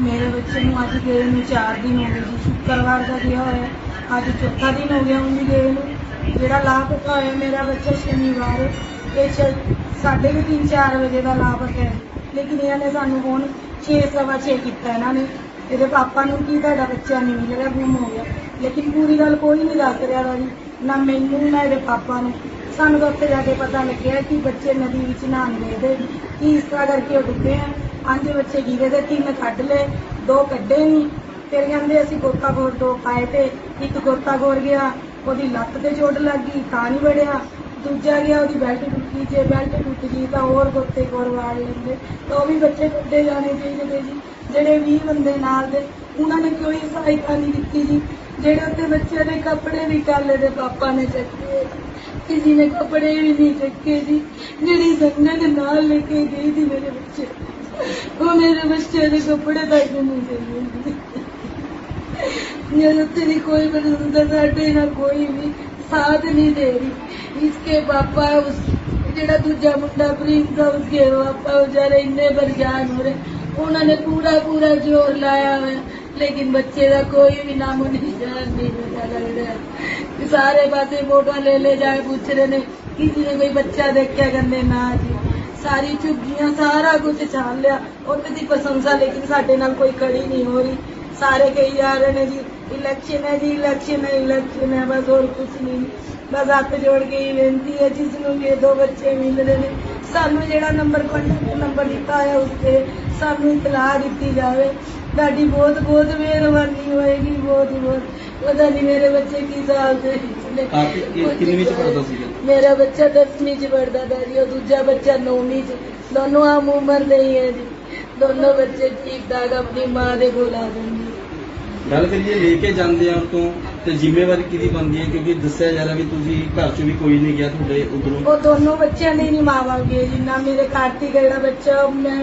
ਮੇਰੇ ਬੱਚੇ ਨੂੰ ਅੱਜ ਗਏ ਨੂੰ 4 ਦਿਨ ਹੋ ਗਏ ਜੀ, ਸ਼ੁੱਕਰਵਾਰ ਦਾ ਗਿਆ ਹੋਇਆ, ਅੱਜ ਚੌਥਾ ਦਿਨ ਹੋ ਗਿਆ ਉਹਨੂੰ ਗਏ ਨੂੰ। ਜਿਹੜਾ ਲਾਪਤਾ ਹੋਇਆ ਮੇਰਾ ਬੱਚਾ ਸ਼ਨੀਵਾਰ, ਇਹ ਸ਼- ਸਾਢੇ ਕੁ ਤਿੰਨ 4 ਵਜੇ ਦਾ ਲਾਪਤਾ ਹੈ ਲੇਕਿਨ ਇਹਨਾਂ ਨੇ ਸਾਨੂੰ ਹੁਣ 6 ਸਵਾ 6 ਕੀਤਾ ਇਹਨਾਂ ਨੇ। ਇਹਦੇ ਪਾਪਾ ਨੂੰ ਕੀ ਤੁਹਾਡਾ ਬੱਚਾ ਨਹੀਂ ਮਿਲ ਰਿਹਾ, ਗੁੰਮ ਹੋ ਗਿਆ। ਲੇਕਿਨ ਪੂਰੀ ਗੱਲ ਕੋਈ ਨਹੀਂ ਦੱਸ ਰਿਹਾ ਵਾ ਜੀ, ਨਾ ਮੈਨੂੰ, ਨਾ ਇਹਦੇ ਪਾਪਾ ਨੂੰ। ਸਾਨੂੰ ਤਾਂ ਉੱਥੇ ਜਾ ਕੇ ਪਤਾ ਲੱਗਿਆ ਕਿ ਬੱਚੇ ਨਦੀ ਵਿੱਚ ਨਹਾਉਣ ਗਏ ਤੇ ਕਿ ਇਸ ਤਰ੍ਹਾਂ ਕਰਕੇ ਉਹ ਡੁੱਬੇ ਆ। ਪੰਜ ਬੱਚੇ ਗੀਰੇ ਤੇ ਤਿੰਨ ਕੱਢ ਲਏ, ਦੋ ਕੱਢੇ ਨਹੀਂ ਫਿਰ ਕਹਿੰਦੇ ਅਸੀਂ ਗੋਤਾਖੋਰ ਦੋ ਪਾਏ ਤੇ ਇੱਕ ਗੋਤਾਖੋਰ ਗਿਆ, ਉਹਦੀ ਲੱਤ ਤੇ ਚੋਟ ਲੱਗ ਗਈ, ਤਾਂ ਨਹੀਂ ਵੜਿਆ। ਦੂਜਾ ਗਿਆ, ਉਹਦੀ ਬੈਲਟ ਟੁੱਟੀ, ਜੇ ਬੈਲਟ ਟੁੱਟ ਗਈ ਤਾਂ ਹੋਰ ਗੋਤੇਖੋਰ ਵਾੜ ਲੈਂਦੇ। ਤਾਂ ਉਹ ਵੀ ਬੱਚੇ ਕੱਢੇ ਜਾਣੇ ਚਾਹੀਦੇ ਜੀ। ਜਿਹੜੇ 20 ਬੰਦੇ ਨਾਲ ਦੇ, ਉਹਨਾਂ ਨੇ ਕੋਈ ਸਹਾਇਤਾ ਨਹੀਂ ਦਿੱਤੀ ਜੀ। ਜਿਹੜੇ ਉੱਤੇ ਬੱਚਿਆਂ ਦੇ ਕੱਪੜੇ ਵੀ ਕਾਲੇ ਦੇ ਪਾਪਾ ਨੇ ਚੱਕੇ। ਕਿਸੇ ਨੇ ਕੱਪੜੇ ਵੀ ਨਹੀਂ ਚੱਕੇ ਜੀ। ਜਿਹੜੀ ਸੰਗਤ ਨਾਲ ਲੈ ਕੇ ਗਈ ਸੀ ਮੇਰੇ ਬੱਚੇ। ਉਹ ਮੇਰੇ ਬੱਚੇ ਦੇ ਕੱਪੜੇ ਤੱਕ ਨਹੀਂ ਚੱਲੇ ਮੇਰੇ ਉੱਤੇ ਕੋਈ ਬੰਦਾ ਸਾਡੇ ਨਾਲ ਕੋਈ ਵੀ ਸਾਥ ਨਹੀਂ ਦੇ ਰਹੀ। ਇਸਕੇ ਪਾਪਾ, ਉਸ ਜਿਹੜਾ ਦੂਜਾ ਮੁੰਡਾ ਪ੍ਰਿੰਸ ਆ ਉਸਕੇ ਪਾਪਾ ਵਿਚਾਰੇ ਇੰਨੇ ਬਰਜਾਨ ਹੋ ਰਹੇ। ਉਹਨਾਂ ਨੇ ਪੂਰਾ ਪੂਰਾ ਜ਼ੋਰ ਲਾਇਆ ਹੋਇਆ। ਲੇਕਿਨ ਬੱਚੇ ਦਾ ਕੋਈ ਵੀ ਨਾਮ ਨਿਸ਼ਾਨ ਨਹੀਂ ਪਤਾ ਲੱਗ ਰਿਹਾ ਸਾਰੇ ਪਾਸੇ ਫੋਟੋ ਲੈ ਲੈ ਜਾਏ ਪੁੱਛ ਰਹੇ ਨੇ ਕਿਸੇ ਨੇ ਕੋਈ ਬੱਚਾ ਦੇਖਿਆ ਕਹਿੰਦੇ ਨਾ ਜੀ। ਸਾਰੀ ਝੁੱਗੀਆਂ, ਸਾਰਾ ਕੁਝ ਛਾਣ ਲਿਆ। ਉਹਦੇ ਦੀ ਪ੍ਰਸ਼ੰਸਾ, ਲੇਕਿਨ ਸਾਡੇ ਨਾਲ ਕੋਈ ਖੜੀ ਨਹੀਂ ਹੋ ਰਹੀ। ਸਾਰੇ ਕਹੀ ਜਾ ਰਹੇ ਨੇ ਜੀ ਇਲੈਕਸ਼ਨ ਹੈ ਜੀ ਇਲੈਕਸ਼ਨ ਹੈ ਇਲੈਕਸ਼ਨ ਹੈ। ਬਸ ਹੋਰ ਕੁਝ ਨਹੀਂ। ਬਸ ਹੱਥ ਜੋੜ ਕੇ ਹੀ ਬੇਨਤੀ ਹੈ ਜਿਸ ਨੂੰ ਵੀ ਦੋ ਬੱਚੇ ਮਿਲ ਰਹੇ ਨੇ। ਸਾਨੂੰ ਜਿਹੜਾ ਨੰਬਰ ਕੰਟੈਕਟ ਨੰਬਰ ਦਿੱਤਾ ਹੈ ਉਸ ਤੇ ਸਾਨੂੰ ਇਤਲਾਹ ਦਿੱਤੀ ਜਾਵੇ। ਤੁਹਾਡੀ ਬਹੁਤ ਬਹੁਤ ਮਿਹਰਬਾਨੀ ਹੋਏਗੀ ਬਹੁਤ ਬਹੁਤ ਪਤਾ ਨਹੀਂ ਮੇਰੇ ਬੱਚੇ ਕੀ ਸਾਲ ਦੇ ਆਪ ਪੜਦਾ ਸੀਗਾ ਮੇਰਾ ਬੱਚਾ 10ਵੀਂ ਚ ਪੜਦਾ था ਜੀ ਉਹ ਦੂਜਾ ਬੱਚਾ 9ਵੀਂ ਚ। ਦੋਨੋਂ ਆਮ ਉਮਰ ਦੇ ਹੀ ਹੈ ਜੀ। ਦੋਨੋਂ ਬੱਚੇ ਠੀਕ ਠਾਕ ਆਪਣੀ ਮਾਂ ਦੇ ਕੋਲ ਆ ਜਾਂਦੇ। ਗੱਲ ਕਰੀਏ ਲੈ ਕੇ ਜਾਂਦੇ ਆ ਤੋਂ ਤੇ ਜ਼ਿੰਮੇਵਾਰੀ ਕਿਹਦੀ ਬਣਦੀ ਹੈ? ਕਿਉਂਕਿ ਦੱਸਿਆ ਜਾ ਰਿਹਾ ਵੀ ਤੁਸੀਂ ਘਰ ਚੋਂ ਵੀ ਕੋਈ ਨਹੀਂ ਗਿਆ ਤੁਹਾਡੇ ਉਧਰੋਂ। ਉਹ ਦੋਨੋਂ ਬੱਚਿਆਂ ਦੇ ਨਹੀਂ ਮਾਵਾਂਗੇ ਜੀ ਨਾ ਮੇਰੇ ਕਾਰਤਿਕ ਜਿਹੜਾ ਬੱਚਾ ਮੈਂ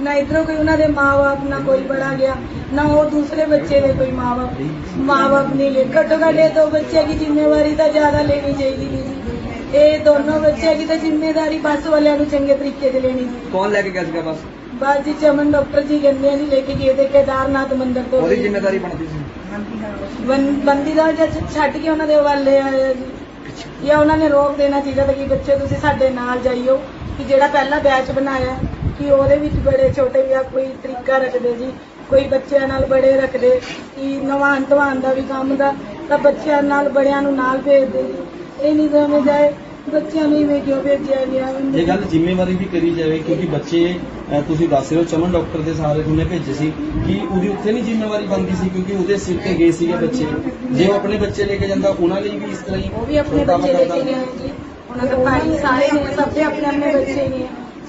ਨਾ ਇਧਰੋਂ ਕੋਈ ਉਹਨਾਂ ਦੇ ਮਾਂ-ਬਾਪ ਨਾ ਕੋਈ ਬੜਾ ਗਿਆ ਨਾ ਉਹ ਦੂਸਰੇ ਬੱਚੇ ਦੇ ਕੋਈ ਮਾਂ-ਬਾਪ ਮਾਂ-ਬਾਪ ਨਹੀਂ ਲੈ ਘੱਟੋ ਘੱਟ ਇਹ ਦੋ ਬੱਚਿਆਂ ਦੀ ਜ਼ਿੰਮੇਵਾਰੀ ਤਾਂ ਜ਼ਿਆਦਾ ਲੈਣੀ ਚਾਹੀਦੀ ਨਹੀਂ ਜੀ। ਇਹ ਦੋਨੋਂ ਬੱਚਿਆਂ ਦੀ ਤਾਂ ਜ਼ਿੰਮੇਵਾਰੀ ਬੱਸ ਵਾਲਿਆਂ ਨੂੰ ਚੰਗੇ ਤਰੀਕੇ ਤੇ ਲੈਣੀ ਜੀ ਕੌਣ ਲੈ ਕੇ ਗਿਆ ਸੀਗਾ ਬਸ? ਬਸ ਜੀ ਚਮਨ ਡਾਕਟਰ ਜੀ ਕਹਿੰਦੇ ਆ ਜੀ ਲੈ ਕੇ ਗਏ ਤੇ ਕੇਦਾਰਨਾਥ ਮੰਦਿਰ ਤੋਂ ਉਹਦੀ ਜ਼ਿੰਮੇਵਾਰੀ ਬਣਦੀ ਸੀ। ਬੰ- ਬੰਦੀ ਦਾ ਜਦ ਛੱਡ ਕੇ ਉਹਨਾਂ ਦੇ ਹਵਾਲੇ ਆਏ ਆ ਜੀ। ਜਾਂ ਉਹਨਾਂ ਨੇ ਰੋਕ ਦੇਣਾ ਚਾਹੀਦਾ ਤਾਂ ਕਿ ਬੱਚੇ ਤੁਸੀਂ ਸਾਡੇ ਨਾਲ ਜਾਈਓ ਕਿ ਜਿਹੜਾ ਪਹਿਲਾ ਬੈਚ ਬਣਾਇਆ ਕਿ ਉਹਦੇ ਵਿੱਚ ਬੜੇ ਛੋਟੇ ਜਾਂ ਕੋਈ ਤਰੀਕਾ ਰੱਖਦੇ ਜੀ ਕੋਈ ਬੱਚਿਆਂ ਨਾਲ ਬੜੇ ਰੱਖਦੇ ਕਿ ਨਵਾਨ ਧਵਾਨ ਦਾ ਵੀ ਕੰਮ ਦਾ ਤਾਂ ਬੱਚਿਆਂ ਨਾਲ ਬੜਿਆਂ ਨੂੰ ਨਾਲ ਭੇਜਦੇ ਜੀ। ਇਹ ਨਹੀਂ ਦੋਵੇਂ ਜਾਏ ਬੱਚਿਆਂ ਨੂੰ ਇਵੇਂ ਕਿਉਂ ਭੇਜਿਆ ਗਿਆ ਇਹ ਗੱਲ ਜ਼ਿੰਮੇਵਾਰੀ ਵੀ ਕਰੀ ਜਾਵੇ ਕਿਉਂਕਿ ਬੱਚੇ ਅਹ, ਤੁਸੀਂ ਦੱਸ ਰਹੇ ਹੋ ਚਮਨ ਡਾਕਟਰ ਦੇ ਸਾਰੇ ਉਹਨੇ ਭੇਜੇ ਸੀ ਕਿ ਉਹਦੀ ਉੱਥੇ ਨਹੀਂ ਜ਼ਿੰਮੇਵਾਰੀ ਬਣਦੀ ਸੀ ਕਿਉਂਕਿ ਉਹਦੇ ਸਿਰ ਤੇ ਗਏ ਸੀਗੇ ਬੱਚੇ। ਜੇ ਉਹ ਆਪਣੇ ਬੱਚੇ ਲੈ ਕੇ ਜਾਂਦਾ ਉਹਨਾਂ ਲਈ ਵੀ ਇਸ ਤਰ੍ਹਾਂ ਹੀ ਉਹ ਵੀ ਆਪਣੇ ਬੱਚੇ ਲੈ ਕਰਦਾ। ਕੇ ਗਏ ਜੀ। ਉਹਨਾਂ ਦੇ ਭਾਈ ਸਾਰੇ ਨੇ ਸਭ ਦੇ ਆਪਣੇ ਆਪਣੇ ਬੱਚੇ ਨੇ।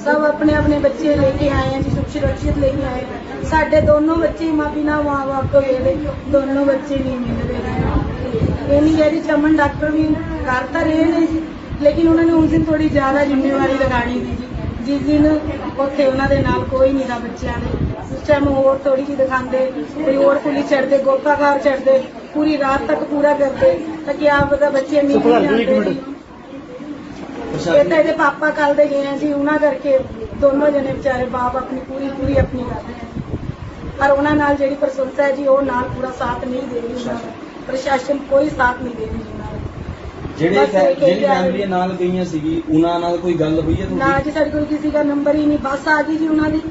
ਸਭ ਆਪਣੇ ਆਪਣੇ ਬੱਚੇ ਲੈ ਕੇ ਆਏ ਆ ਜੀ ਸੁਖ ਸੁਰੱਖਿਅਤ ਲੈ ਕੇ ਆਏ। ਸਾਡੇ ਦੋਨੋਂ ਬੱਚੇ ਮਾਂ ਬਿਨਾ ਮਾਂ ਬਾਪ ਤੋਂ ਗਏ ਨੇ। ਦੋਨੋਂ ਬੱਚੇ ਨਹੀਂ ਮਿਲ ਰਹੇ ਇਹ ਨਹੀਂ ਕਹਿ ਰਹੀ ਚਮਨ ਡਾਕਟਰ ਵੀ ਕਰ ਤਾਂ ਰਹੇ ਨੇ। ਜੀ ਲੇਕਿਨ ਉਹਨਾਂ ਨੇ ਉਸ ਦਿਨ ਥੋੜੀ ਜ਼ਿਆਦਾ ਜ਼ਿੰਮੇਵਾਰੀ ਲਗਾਣੀ ਸੀ ਜੀ। ਜਿਸ ਦਿਨ ਉੱਥੇ ਉਹਨਾਂ ਦੇ ਨਾਲ ਕੋਈ ਨਹੀਂ ਦਾ ਬੱਚਿਆਂ ਦੇ। ਉਸ ਟਾਈਮ ਹੋਰ ਥੋੜੀ ਜਿਹੀ ਦਿਖਾਉਂਦੇ ਕੋਈ ਹੋਰ ਪੁਲਿਸ ਚੜਦੇ ਗੋਤਾਖਾਰ ਚੜਦੇ ਪੂਰੀ ਰਾਤ ਤੱਕ ਪੂਰਾ ਕਰਦੇ ਤਾਂ ਕਿ ਆਪ ਦਾ ਬੱਚੇ ਜਾਂਦੇ ਜੀ ਇਹ ਤਾਂ ਇਹਦੇ ਪਾਪਾ ਕੱਲ ਦੇ ਗਏ ਆ ਜੀ ਉਹਨਾਂ ਕਰਕੇ ਦੋਨੋਂ ਜਣੇ ਵਿਚਾਰੇ ਬਾਪ ਆਪਣੀ ਪੂਰੀ ਪੂਰੀ ਆਪਣੀ ਕਰ ਰਹੇ ਆ। ਪਰ ਉਹਨਾਂ ਨਾਲ ਜਿਹੜੀ ਪ੍ਰਸ਼ੰਸਾ ਹੈ ਜੀ ਉਹ ਨਾਲ ਪੂਰਾ ਸਾਥ ਨਹੀਂ ਦੇ ਰਹੀ ਉਹਨਾਂ ਦਾ। ਪ੍ਰਸ਼ਾਸਨ ਕੋਈ ਸਾਥ ਨਹੀਂ ਦੇ ਰਹੀ ਜਿਹੜੇ ਜਿਹੜੀ ਫੈਮਿਲੀ ਨਾਲ ਗਈਆਂ ਸੀਗੀ ਉਹਨਾਂ ਨਾਲ ਕੋਈ ਗੱਲ ਹੋਈ ਹੈ ਨਾ ਤੁਹਾਡੀ ਜੀ ਸਾਡੇ ਕੋਲ ਕਿਸੇ ਦਾ ਨੰਬਰ ਹੀ ਨਹੀਂ। ਬੱਸ ਆ ਗਈ ਜੀ ਉਹਨਾਂ ਦੀ।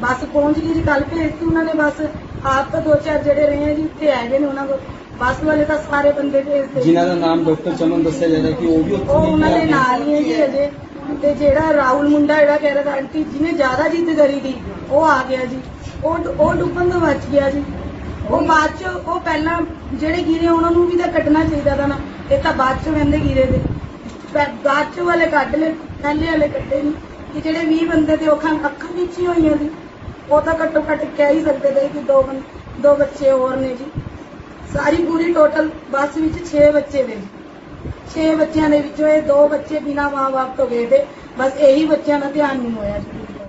ਬੱਸ ਪਹੁੰਚ ਗਈ ਜੀ ਕੱਲ ਭੇਜਤੀ ਉਹਨਾਂ ਨੇ। ਬੱਸ ਆਪ ਤਾਂ ਦੋ ਚਾਰ ਜਿਹੜੇ ਰਹੇ ਆ ਜੀ ਉੱਥੇ ਹੈਗੇ ਨੇ ਉਹਨਾਂ ਕੋਲ। ਬੱਸ ਵਾਲੇ ਤਾਂ ਸਾਰੇ ਬੰਦੇ ਭੇਜਦੇ ਜਿਨ੍ਹਾਂ ਦਾ ਨਾਮ ਡਾਕਟਰ ਚਮਨ ਦੱਸਿਆ ਜਾ ਰਿਹਾ ਕਿ ਉਹ ਵੀ ਉੱਥੇ ਉਹ ਉਹਨਾਂ ਦੇ। ਨਾਲ ਹੀ ਹੈ ਜੀ ਅਜੇ। ਤੇ ਜਿਹੜਾ ਰਾਹੁਲ ਮੁੰਡਾ ਜਿਹੜਾ ਕਹਿ ਰਿਹਾ ਸੀ ਆਂਟੀ ਜਿਹਨੇ ਜ਼ਿਆਦਾ ਜਿੱਦ ਕਰੀ ਦੀ ਉਹ ਆ ਗਿਆ ਜੀ। ਉਹ ਉਹ ਡੁੱਬਣ ਤੋਂ ਬਚ ਗਿਆ ਜੀ। ਉਹ ਬਾਅਦ ਚ ਉਹ ਪਹਿਲਾਂ ਜਿਹੜੇ ਗਿਰੇ ਉਹਨਾਂ ਨੂੰ ਵੀ ਤਾਂ ਕੱਢਣਾ ਚਾਹੀਦਾ ਤਾਂ ਨਾ। ਇਹ ਤਾਂ ਬਾਅਦ ਚ ਵੰਦੇ ਗਿਰੇ ਦੇ। ਬਾਅਦ ਚ ਵਾਲੇ ਕੱਢ ਲੈ ਪਹਿਲੇ ਵਾਲੇ ਕੱਢੇ ਨਹੀਂ ਕਿ ਜਿਹੜੇ 20 ਬੰਦੇ ਤੇ ਅੱਖਾਂ ਅੱਖਾਂ ਵਿੱਚ ਹੀ ਹੋਈਆਂ ਸੀ, ਉਹ ਤਾਂ ਘੱਟੋ ਘੱਟ ਕਹਿ ਹੀ ਸਕਦੇ ਤੇ ਕਿ ਦੋ ਦੋ ਬੱਚੇ ਹੋਰ ਨੇ ਜੀ। ਸਾਰੀ ਪੂਰੀ ਟੋਟਲ ਬੱਸ ਵਿੱਚ 6 ਬੱਚੇ ਨੇ। ਜੀ 6 ਬੱਚਿਆਂ ਦੇ ਵਿੱਚੋਂ ਇਹ ਦੋ ਬੱਚੇ ਬਿਨਾਂ ਮਾਂ-ਬਾਪ ਤੋਂ ਗਏ ਤੇ ਬਸ ਇਹੀ ਬੱਚਿਆਂ ਦਾ ਧਿਆਨ ਨਹੀਂ ਹੋਇਆ ਜੀ।